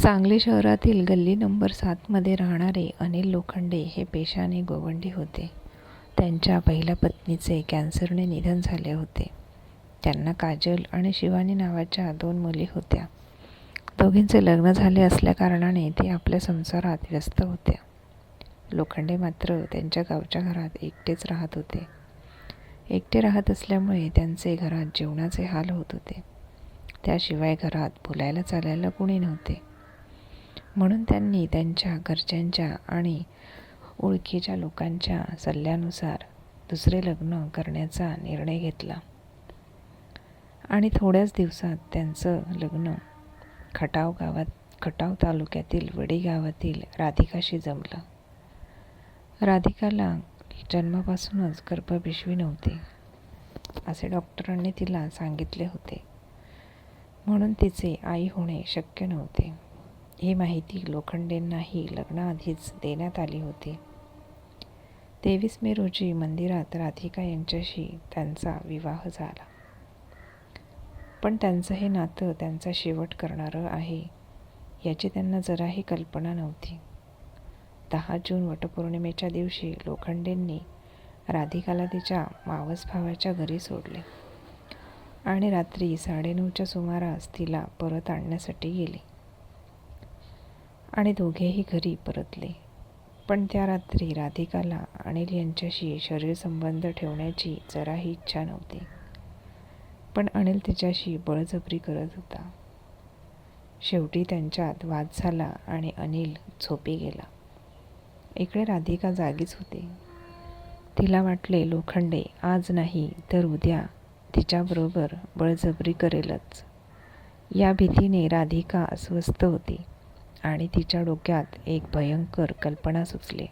सांगली शहरातील गल्ली नंबर सातमध्ये राहणारे अनिल लोखंडे हे पेशाने गोवंडी होते. त्यांच्या पहिल्या पत्नीचे कॅन्सरने निधन झाले होते. त्यांना काजल आणि शिवानी नावाच्या दोन मुली होत्या. दोघींचे लग्न झाले असल्याकारणाने ते आपल्या संसारात व्यस्त होत्या. लोखंडे मात्र त्यांच्या गावच्या घरात एकटेच राहत होते. एकटे राहत असल्यामुळे त्यांचे घरात जेवणाचे हाल होत होते. त्याशिवाय घरात बोलायला चालायला कुणी नव्हते. म्हणून त्यांनी त्यांच्या घरच्यांच्या आणि ओळखीच्या लोकांच्या सल्ल्यानुसार दुसरे लग्न करण्याचा निर्णय घेतला. आणि थोड्याच दिवसात त्यांचं लग्न खटाव गावात खटाव तालुक्यातील वडी गावातील राधिकाशी जमलं. राधिकाला जन्मापासूनच गर्भपिशवी नव्हती असे डॉक्टरांनी तिला सांगितले होते. म्हणून तिचे आई होणे शक्य नव्हते. ही माहिती लोखंडेंनाही लग्नाआधीच देण्यात आली होती. तेवीस मे रोजी मंदिरात राधिका यांच्याशी त्यांचा विवाह झाला. पण त्यांचं हे नातं त्यांचा शेवट करणारं आहे याची त्यांना जराही कल्पना नव्हती. दहा जून वटपौर्णिमेच्या दिवशी लोखंडेंनी राधिकाला तिच्या मावस भावाच्या घरी सोडले आणि रात्री साडेनऊच्या सुमारास तिला परत आणण्यासाठी गेले. आणि दोघेही घरी परतले. पण त्या रात्री राधिकाला अनिल यांच्याशी शरीरसंबंध ठेवण्याची जराही इच्छा नव्हती. पण अनिल तिच्याशी बळजबरी करत होता. शेवटी त्यांच्यात वाद झाला आणि अनिल झोपी गेला. इकडे राधिका जागीच होती. तिला वाटले लोखंडे आज नाही तर उद्या तिच्याबरोबर बळजबरी करेलच. या भीतीने राधिका अस्वस्थ होती. आणि तिच्या डोक्यात एक भयंकर कल्पना सुचली.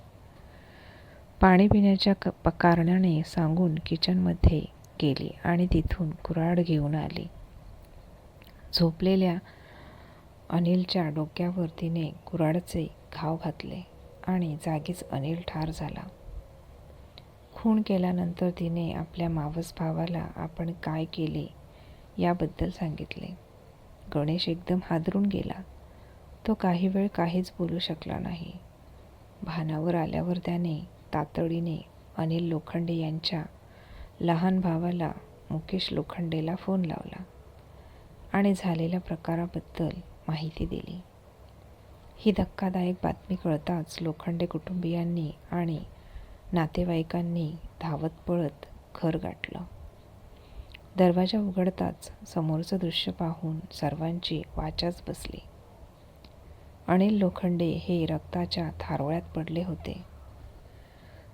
पाणी पिण्याच्या क कारणाने सांगून किचनमध्ये गेली आणि तिथून कुऱ्हाड घेऊन आली. झोपलेल्या अनिलच्या डोक्यावर तिने कुऱ्हाडचे घाव घातले आणि जागीच अनिल ठार झाला. खून केल्यानंतर तिने आपल्या मावस भावाला आपण काय केले याबद्दल सांगितले. गणेश एकदम हादरून गेला. तो काही वेळ काहीच बोलू शकला नाही. भानावर आल्यावर त्याने तातडीने अनिल लोखंडे यांच्या लहान भावाला मुकेश लोखंडेला फोन लावला आणि झालेल्या प्रकाराबद्दल माहिती दिली. ही धक्कादायक बातमी कळताच लोखंडे कुटुंबियांनी आणि नातेवाईकांनी धावत पळत घर गाठलं. दरवाजा उघडताच समोरचं दृश्य पाहून सर्वांची वाचाच बसली. अनिल लोखंडे हे रक्ताच्या थारोळ्यात पडले होते.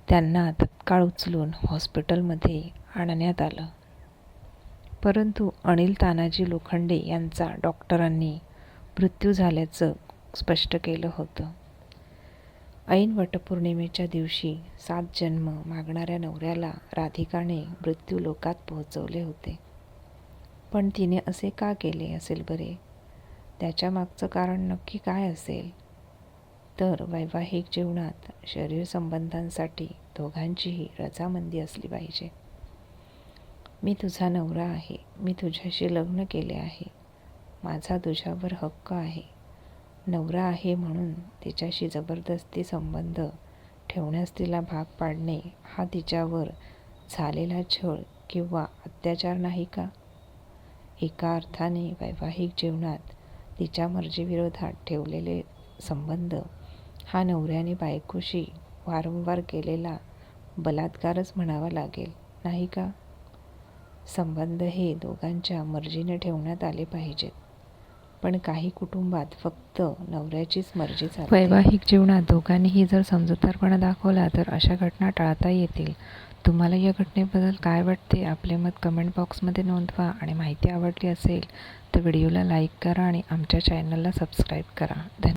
त्यांना तत्काळ उचलून हॉस्पिटलमध्ये आणण्यात आलं. परंतु अनिल तानाजी लोखंडे यांचा डॉक्टरांनी मृत्यू झाल्याचं स्पष्ट केलं होतं. ऐन वटपौर्णिमेच्या दिवशी सात जन्म मागणाऱ्या नवऱ्याला राधिकाने मृत्यू लोकात पोहोचवले होते. पण तिने असे का केले असेल बरे? त्याच्या मागचं कारण नक्की काय असेल? तर वैवाहिक जीवनात शरीर संबंधांसाठी दोघांचीही रजामंदी असली पाहिजे. मी तुझा नवरा आहे. मी तुझ्याशी लग्न केले आहे. माझा तुझ्यावर हक्क आहे. नवरा आहे म्हणून तिच्याशी जबरदस्ती संबंध ठेवण्यास तिला भाग पाडणे हा तिच्यावर झालेला छळ किंवा अत्याचार नाही का? एका अर्थाने वैवाहिक जीवनात तिच्या मर्जीविरोधात ठेवलेले संबंध हा नवऱ्याने बायकोशी वारंवार केलेला बलात्कारच म्हणावा लागेल नाही का? संबंध हे दोघांच्या मर्जीने ठेवण्यात आले पाहिजेत. पण काही कुटुंबात फक्त नवऱ्याचीच मर्जी चालते. वैवाहिक जीवनात दोघांनीही जर समजूतदारपणा दाखवला तर अशा घटना टाळता येतील. तुम्हाला या घटनेबद्दल काय वाटते आपले मत कमेंट बॉक्समध्ये नोंदवा. आणि माहिती आवडली असेल तर व्हिडिओला लाईक करा आणि आमच्या चॅनलला सबस्क्राईब करा. धन्यवाद.